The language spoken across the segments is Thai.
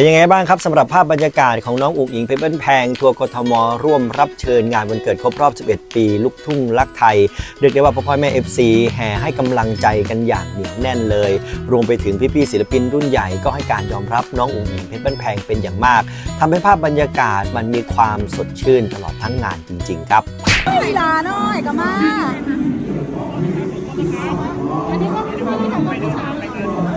เป็นยังไงบ้างครับสำหรับภาพบรรยากาศของน้องอุ๋งอิงเพชรเบิ้ลแพง ทัวร์กทม ร่วมรับเชิญงานวันเกิดครบรอบ 11 ปี ลูกทุ่งรักไทย เรียกได้ว่าพ่อพ่อแม่ FC แห่ให้กำลังใจกันอย่างเหนียวแน่นเลย รวมไปถึงพี่ๆศิลปินรุ่นใหญ่ก็ให้การยอมรับน้องอุ๋งอิงเพชรเบิ้ลแพงเป็นอย่างมากทำให้ภาพบรรยากาศมันมีความสดชื่นตลอดทั้งงานจริง ๆ ครับลีลาหน่อยก็มา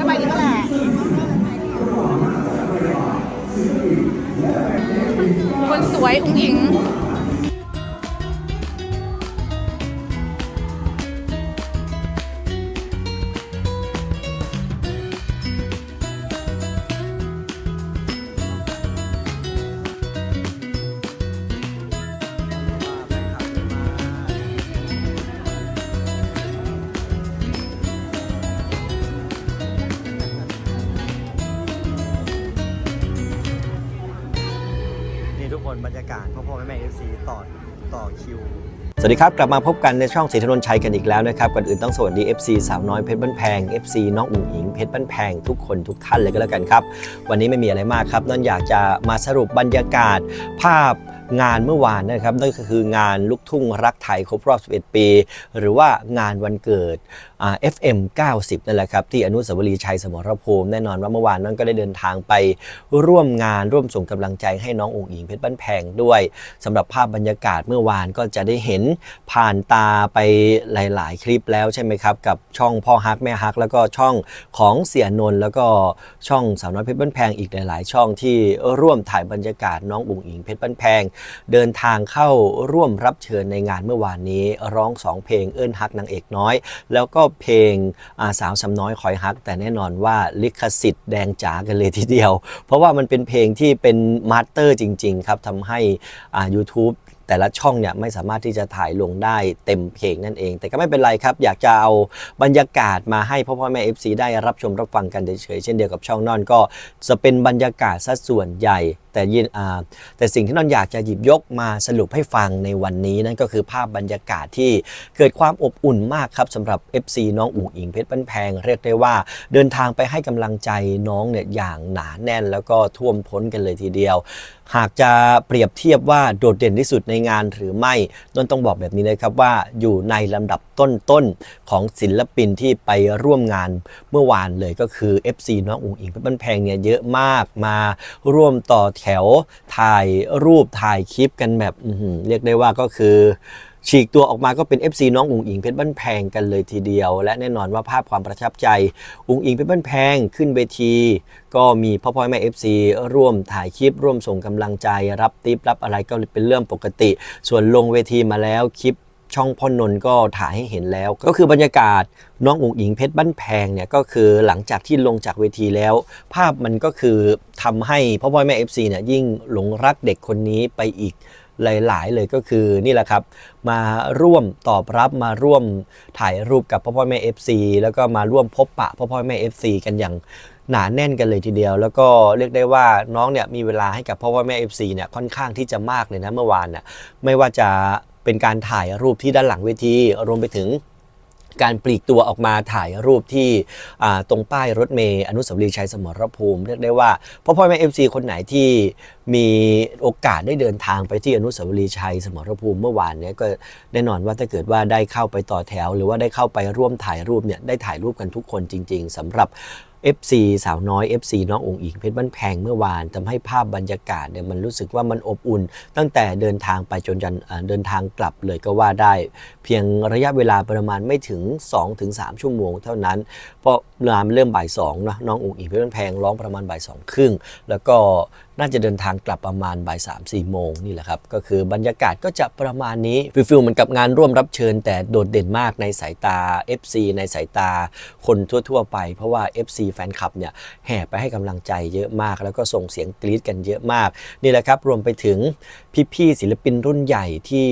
สบายดีก็แหละ สวยอุ้งอิง คนบรรยากาศพ่อพ่อแม่แม่เอฟซีต่อต่อคิว สวัสดีครับ กลับมาพบกันในช่องสีธนนชัยกันอีกแล้วนะครับ ก่อนอื่นต้องสวัสดี FC สาวน้อยเพชรบ้านแพง FC น้องอุ๋งอิงเพชรบ้านแพงทุกคนทุกท่านเลยก็แล้วกันครับ วันนี้ไม่มีอะไรมากครับนั่นอยากจะมาสรุปบรรยากาศภาพงานเมื่อวานนะครับนั่นก็คืองานลูกทุ่งรักไทยครบรอบ 11 ปี หรือว่างานวันเกิด FM 90 นั่นแหละครับ ที่อนุสาวรีย์ชัยสมรภูมิแน่นอนว่าเมื่อวานนั้นก็ได้เดินทางไปร่วมงานร่วมส่งกำลังใจให้น้ององค์อิงเพชรบ้านแพงด้วยสำหรับภาพบรรยากาศเมื่อวานก็จะได้เห็นผ่านตาไปหลาย ๆ คลิปแล้วใช่ไหมครับ กับช่องพ่อฮักแม่ฮัก แล้วก็ช่องของเสียนนท์แล้วก็ช่องสาวน้อยเพชรบ้านแพงอีกหลาย ๆ ช่องที่ร่วมถ่ายบรรยากาศน้องอุ๋งอิงเพชรบ้านแพง เดินทางเข้าร่วมรับเชิญในงานเมื่อวานนี้ร้องสองเพลงเอื้นฮักนางเอกน้อย แล้วก็เพลงอาสาวสำน้อยคอยฮัก แต่แน่นอนว่าลิขสิทธิ์แดงจ๋ากันเลยทีเดียว เพราะว่ามันเป็นเพลงที่เป็นมาสเตอร์จริง ๆ ครับทำให้อ่า YouTube แต่ละช่องเนี่ยไม่สามารถที่จะถ่ายลงได้เต็มเพลงนั่นเอง แต่ก็ไม่เป็นไรครับ อยากจะเอาบรรยากาศมาให้พ่อพ่อแม่ FC ได้รับชมรับฟังกันเฉยๆเช่นเดียวกับช่องนอนก็จะเป็นบรรยากาศซะส่วนใหญ่ แต่ยินแต่สิ่งที่นอนอยากจะหยิบยกมาสรุปให้ฟังในวันนี้นั่นก็คือภาพบรรยากาศที่เกิดความอบอุ่นมากครับสำหรับ FC น้องอุ๋งอิงเพชรบ้านแพง เรียกได้ว่าเดินทางไปให้กำลังใจน้องเนี่ยอย่างหนาแน่น แล้วก็ท่วมท้นกันเลยทีเดียว หากจะเปรียบเทียบว่าโดดเด่นที่สุดในงานหรือไม่นนต้องบอกแบบนี้เลยครับว่าอยู่ในลำดับต้นๆของศิลปินที่ไปร่วมงานเมื่อวานเลยก็คือ FC น้องอุ๋งอิงเพชรบ้านแพงเนี่ยเยอะมากมาร่วมต่อแถวถ่ายรูปถ่ายคลิปกันแบบเรียกได้ว่าก็คือฉีกตัวออกมาก็เป็น FC น้องอุ๋งอิงเพชรบ้านแพงกันเลยทีเดียว และแน่นอนว่าภาพความประทับใจ อุ๋งอิงเพชรบ้านแพงขึ้นเวที ก็มีพ่อพ่อแม่ FC ร่วมถ่ายคลิปร่วมส่งกำลังใจ รับติปรับอะไรก็เป็นเรื่องปกติ ส่วนลงเวทีมาแล้วคลิป ช่องพ่อนนท์ก็ถ่ายให้เห็นแล้ว ก็คือบรรยากาศน้องอุ๋งอิงเพชรบ้านแพงเนี่ยก็คือหลังจากที่ลงจากเวทีแล้ว ภาพมันก็คือทำให้พ่อพ่อแม่ FC เนี่ยยิ่งหลงรักเด็กคนนี้ไปอีกหลายๆ เลยก็คือนี่แหละครับ มาร่วมตอบรับมาร่วมถ่ายรูปกับพ่อพ่อแม่ FC แล้วก็มาร่วมพบปะพ่อพ่อแม่ FC กันอย่างหนาแน่นกันเลยทีเดียว แล้วก็เรียกได้ว่าน้องเนี่ยมีเวลาให้กับพ่อพ่อแม่ FC เนี่ยค่อนข้างที่จะมากเลยนะเมื่อวานน่ะไม่ว่าจะ เป็นการถ่ายรูปที่ด้านหลังเวทีรวมไปถึงการปลีกตัวออกมาถ่ายรูปที่ตรงป้ายรถเมย์อนุสาวรีย์ชัยสมรภูมิ เรียกได้ว่าพ่อพ่อแม่เอฟซีคนไหนที่มีโอกาสได้เดินทางไปที่อนุสาวรีย์ชัยสมรภูมิเมื่อวานนี้ก็แน่นอนว่าถ้าเกิดว่าได้เข้าไปต่อแถว หรือว่าได้เข้าไปร่วมถ่ายรูปเนี่ยได้ถ่ายรูปกันทุกคนจริง ๆสำหรับ FC สาวน้อย FC น้ององค์อิงเพชรบ้านแพงเมื่อวานทำให้ภาพบรรยากาศเนี่ยมันรู้สึกว่ามันอบอุ่น ตั้งแต่เดินทางไปจนยันเดินทางกลับเลยก็ว่าได้ เพียงระยะเวลาประมาณไม่ถึง 2-3 ชั่วโมงเท่านั้น เพราะงานมันเริ่มบ่ายสองนะน้ององค์อิงเพชรบ้านแพงร้องประมาณบ่ายสองครึ่งแล้วก็น่าจะเดินทางกลับประมาณบ่ายสามสี่โมงนี่แหละครับ ก็คือบรรยากาศก็จะประมาณนี้ฟิลฟิลเหมือนกับงานร่วมรับเชิญ แต่โดดเด่นมากในสายตา FC ในสายตาคนทั่ว ๆ ไป เพราะว่า FC แฟนคลับเนี่ยแห่ไปให้กำลังใจเยอะมาก แล้วก็ส่งเสียงกรี๊ดกันเยอะมากนี่แหละครับรวมไปถึงพี่ๆศิลปินรุ่นใหญ่ที่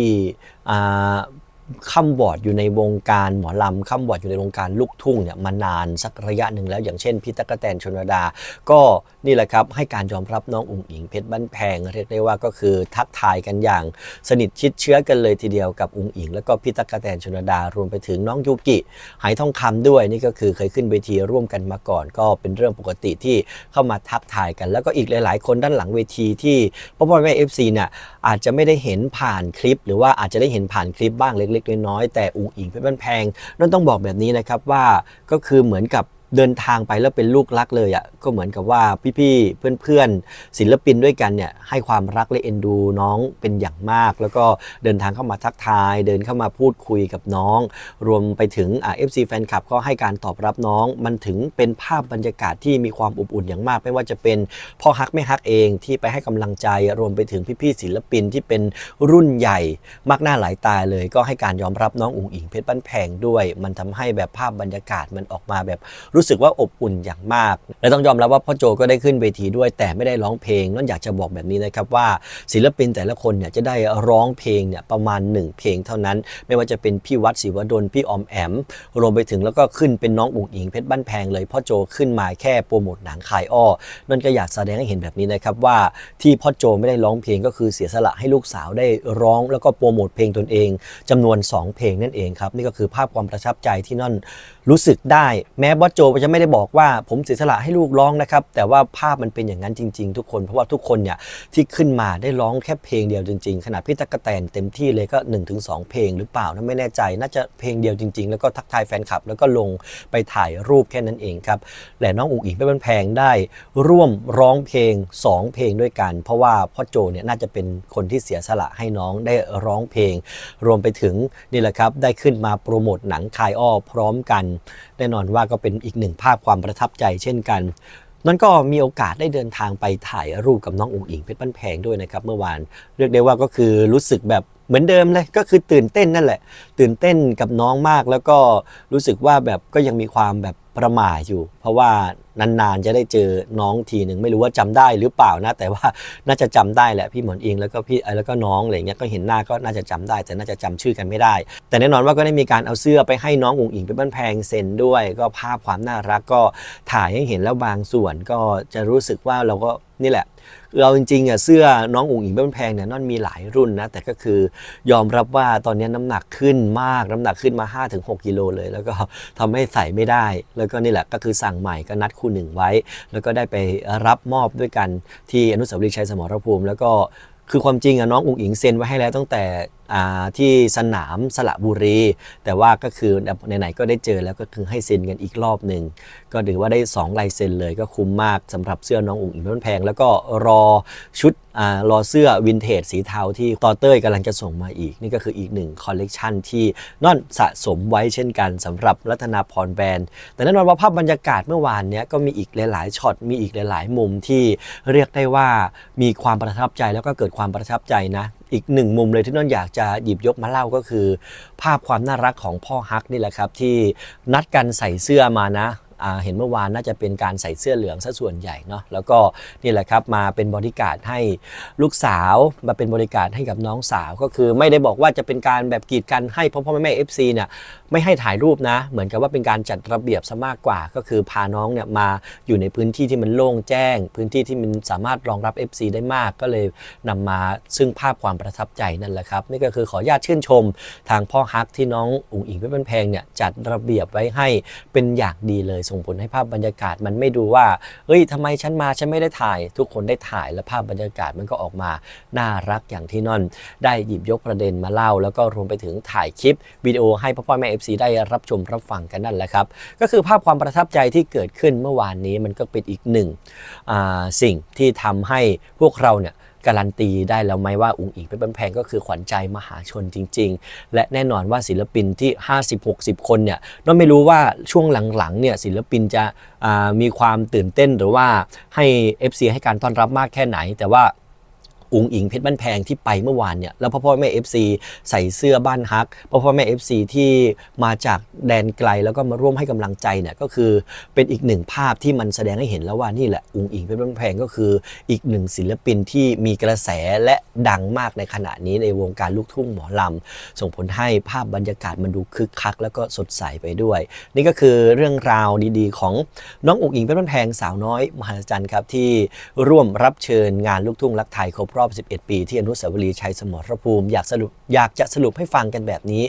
อ่าค่ำบอดอยู่ในวงการหมอลำค่ำบอดอยู่ในวงการลูกทุ่งเนี่ยมานานสักระยะหนึ่งแล้วอย่างเช่นพี่ตั๊กแตนชนระดา ก็นี่แหละครับให้การยอมรับน้องอุ๋งอิงเพชรบ้านแพงเรียกได้ว่าก็คือทักทายกันอย่าง สนิทชิดเชื้อกันเลยทีเดียวกับอุ๋งอิง แล้วก็พี่ตั๊กแตนชนระดารวมไปถึงน้องยูกิหายทองคำด้วยนี่ก็คือเคยขึ้นเวทีร่วมกันมาก่อน ก็เป็นเรื่องปกติที่เข้ามาทักทายกัน แล้วก็อีกหลาย ๆ คนด้านหลังเวทีที่พ่อพ่อแม่เอฟซีเนี่ยอาจจะไม่ได้เห็นผ่านคลิป หรือว่าอาจจะได้เห็นผ่านคลิปบ้างเล็กๆน้อยๆแต่อุ๋งอิงเพชรบ้านแพงนั่นต้องบอกแบบนี้นะครับว่าก็คือเหมือนกับ เดินทางไปแล้วเป็นลูกรักเลยอะ่ะก็เหมือนกับว่าพี่ๆเพื่อนๆ ศิลปินด้วยกันเนี่ยให้ความรักและเอ็นดูน้องเป็นอย่างมาก แล้วก็เดินทางเข้ามาทักทาย เดินเข้ามาพูดคุยกับน้อง รวมไปถึงเอฟซีแฟนคลับก็ให้การตอบรับน้อง มันถึงเป็นภาพบรรยากาศที่มีความอบอุ่นอย่างมาก ไม่ว่าจะเป็นพ่อฮักไม่ฮักเองที่ไปให้กำลังใจ รวมไปถึงพี่ๆศิลปินที่เป็นรุ่นใหญ่มากหน้าหลายตาเลย ก็ให้การยอมรับน้องอุ๋งอิงเพชรบ้านแพงด้วย มันทำให้แบบภาพบรรยากาศมันออกมาแบบรูู้สึกว่าอบอุ่นอย่างมาก และต้องยอมรับว่าพ่อโจก็ได้ขึ้นเวทีด้วย แต่ไม่ได้ร้องเพลงนั่นอยากจะบอกแบบนี้นะครับว่าศิลปินแต่ละคนเนี่ยจะได้ร้องเพลงเนี่ยประมาณ 1 เพลงเท่านั้น ไม่ว่าจะเป็นพี่วัดศิวดลพี่ออมแอม รวมไปถึงแล้วก็ขึ้นเป็นน้องอุ๋งอิงเพชรบ้านแพงเลยพ่อโจขึ้นมาแค่โปรโมทหนังขายอ้อนั่นก็อยากแสดงให้เห็นแบบนี้นะครับว่าที่พ่อโจไม่ได้ร้องเพลงก็คือเสียสละให้ลูกสาวได้ร้องแล้วก็โปรโมทเพลงตนเองจำนวน 2 เพลงนั่นเองครับนี่ก็คือภาพความประทับใจที่นั่นรู้สึกได้แม้บอสโจจะไม่ได้บอกว่าผมเสียสละให้ลูกร้องนะครับ แต่ว่าภาพมันเป็นอย่างนั้นจริง ๆ ทุกคน เพราะว่าทุกคนเนี่ยที่ขึ้นมาได้ร้องแค่เพลงเดียวจริงๆ ขนาดพี่ตั๊กะแตนเต็มที่เลยก็ 1-2 เพลงหรือเปล่านะไม่แน่ใจน่าจะเพลงเดียวจริง ๆ แล้วก็ทักทายแฟนคลับ แล้วก็ลงไปถ่ายรูปแค่นั้นเองครับและน้องอุ๋งอิงเป็นนแพงได้ ร่วมร้องเพลง 2 เพลงด้วยกัน เพราะว่าพ่อโจเนี่ยน่าจะเป็นคนที่เสียสละให้น้องได้ร้องเพลง รวมไปถึงนี่แหละครับได้ขึ้นมาโปรโมทหนังคายอ้อพร้อมกัน แน่นอนว่าก็เป็นอีกหนึ่งภาพความประทับใจเช่นกันนั่นก็มีโอกาสได้เดินทางไปถ่ายรูปกับน้องอุ๋งอิงเพชรบ้านแพงด้วยนะครับเมื่อวานเรียกได้ว่าก็คือรู้สึกแบบ เหมือนเดิมเลยก็คือตื่นเต้นนั่นแหละ ตื่นเต้นกับน้องมากแล้วก็รู้สึกว่าแบบก็ยังมีความแบบประหม่าอยู่ เพราะว่านานๆจะได้เจอน้องทีหนึ่งไม่รู้ว่าจำได้หรือเปล่านะ แต่ว่าน่าจะจำได้แหละพี่หมอนอิงแล้วก็พี่แล้วก็น้องอะไรเงี้ยก็เห็นหน้าก็น่าจะจำได้ แต่น่าจะจำชื่อกันไม่ได้ แต่แน่นอนว่าก็ได้มีการเอาเสื้อไปให้น้องอุ๋งอิงเป็นบ้านแพงเซ็นด้วย ก็ภาพความน่ารักก็ถ่ายให้เห็นแล้วบางส่วนก็จะรู้สึกว่าเราก็ นี่แหละเราจริงๆอะเสื้อน้องอุ๋งอิงเป็นแพงเนี่ยนั่นมีหลายรุ่นนะแต่ก็คือยอมรับว่าตอนนี้น้ำหนักขึ้นมากน้ำหนักขึ้นมา 5-6กิโลเลย แล้วก็ทำให้ใส่ไม่ได้ แล้วก็นี่แหละก็คือสั่งใหม่ก็นัดคู่หนึ่งไว้ แล้วก็ได้ไปรับมอบด้วยกันที่อนุสาวรีย์ชัยสมรภูมิ แล้วก็คือความจริงอะน้องอุ๋งอิงเซ็นไว้ให้แล้วตั้งแต่ ที่สนามสระบุรี แต่ว่าก็คือไหนๆก็ได้เจอแล้วก็คือให้เซ็นกันอีกรอบหนึ่งก็ถือว่าได้2ลายเซ็นเลยก็คุ้มมากสำหรับเสื้อน้องอุ๋งอิงต้นแพง แล้วก็รอชุดอรอเสื้อวินเทจสีเทาที่ต่อเต้ยกำลังจะส่งมาอีก นี่ก็คืออีกหนึ่งคอลเลกชันที่น่อนสะสมไว้เช่นกันสำหรับรัตนาพรแบรนด์ แต่แน่นอนว่าภาพบรรยากาศเมื่อวานเนี้ยก็มีอีกหลายๆช็อตมีอีกหลายๆมุมที่เรียกได้ว่ามีความประทับใจแล้วก็เกิดความประทับใจนะ อีกหนึ่งมุมเลยที่น้อนอยากจะหยิบยกมาเล่าก็คือ ภาพความน่ารักของพ่อฮักนี่แหละครับ ที่นัดกันใส่เสื้อมานะ เห็นเมื่อวานน่าจะเป็นการใส่เสื้อเหลืองซะส่วนใหญ่เนาะแล้วก็นี่แหละครับมาเป็นบริการให้ลูกสาวมาเป็นบริการให้กับน้องสาวก็คือไม่ได้บอกว่าจะเป็นการแบบกีดกันให้พ่อพ่อแม่แม่เอฟซีเนี่ยไม่ให้ถ่ายรูปนะ เหมือนกับว่าเป็นการจัดระเบียบซะมากกว่า ก็คือพาน้องเนี่ยมาอยู่ในพื้นที่ที่มันโล่งแจ้ง พื้นที่ที่มันสามารถรองรับ FC ได้มากก็เลยนำมาซึ่งภาพความประทับใจนั่นแหละครับนี่ก็คือขออนุญาตชื่นชมทางพ่อฮักที่น้องอุ๋งอิงเพชรบ้านแพงเนี่ยจัดระเบียบไว้ให้เป็นอย่างดีเลยส่งผลให้ภาพบรรยากาศมันไม่ดูว่าเฮ้ยทำไมฉันมาฉันไม่ได้ถ่าย ทุกคนได้ถ่ายและภาพบรรยากาศมันก็ออกมาน่ารักอย่างที่นอนได้หยิบยกประเด็นมาเล่า แล้วก็รวมไปถึงถ่ายคลิปวิดีโอให้พ่อพ่อแม่ FC ได้รับชมรับฟังกันนั่นแหละครับ ก็คือภาพความประทับใจที่เกิดขึ้นเมื่อวานนี้มันก็เป็นอีกหนึ่งสิ่งที่ทำให้พวกเราเนี่ย การันตีได้แล้วไหมว่าอุ๋งอิงเป็นบ้านแพงก็คือขวัญใจมหาชนจริง ๆ และแน่นอนว่าศิลปินที่ 50-60 คนเนี่ยน้องไม่รู้ว่าช่วงหลังๆเนี่ยศิลปินจะมีความตื่นเต้นหรือว่าให้ FC ให้การต้อนรับมากแค่ไหน แต่ว่า อุงอิงเพชรบ้านแพงที่ไปเมื่อวานเนี่ยแล้วพ่อพ่อแม่ FC ใส่เสื้อบ้านฮักพ่อพ่อแม่ FC ที่มาจากแดนไกลแล้วก็มาร่วมให้กำลังใจเนี่ยก็คือเป็นอีกหนึ่งภาพที่มันแสดงให้เห็นแล้วว่านี่แหละอุงอิงเพชรบ้านแพงก็คืออีกหนึ่งศิลปินที่มีกระแสและดังมากในขณะนี้ในวงการลูกทุ่งหมอลำส่งผลให้ภาพบรรยากาศมันดูคึกคัก แล้วก็สดใสไปด้วย นี่ก็คือเรื่องราวดีๆ ของน้องอุงอิงเพชรบ้านแพงสาวน้อยมหัศจรรย์ครับที่ร่วมรับเชิญงานลูกทุ่งรักไทยครบรอบอบ 11 ปี ที่อนุสาวรีย์ชัยสมรภูมิ อยากสรุปอยากจะสรุปให้ฟังกันแบบนี้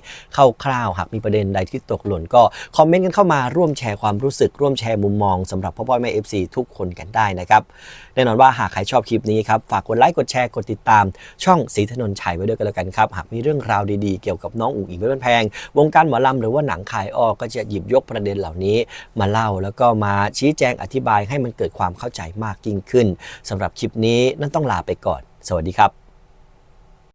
คร่าวๆหากมีประเด็นใดที่ตกหล่นก็คอมเมนต์กันเข้ามาร่วมแชร์ความรู้สึกร่วมแชร์มุมมองสำหรับพ่อพ่อแม่ FC ทุกคนกันได้นะครับแน่นอนว่าหากใครชอบคลิปนี้ครับฝากกดไลค์กดแชร์กดติดตาม ช่องสีถนนชัยไว้ด้วยกันแล้วกันครับหากมีเรื่องราวดีๆเกี่ยวกับน้องอุ๋งอิงเพชรบ้านแพง วงการหมอลำหรือว่าหนังขายออกก็จะหยิบยกประเด็นเหล่านี้ มาเล่าแล้วก็มาชี้แจงอธิบายให้มันเกิดความเข้าใจมากยิ่งขึ้นสำหรับคลิปนี้นั่นต้องลาไปก่อนสวัสดีครับ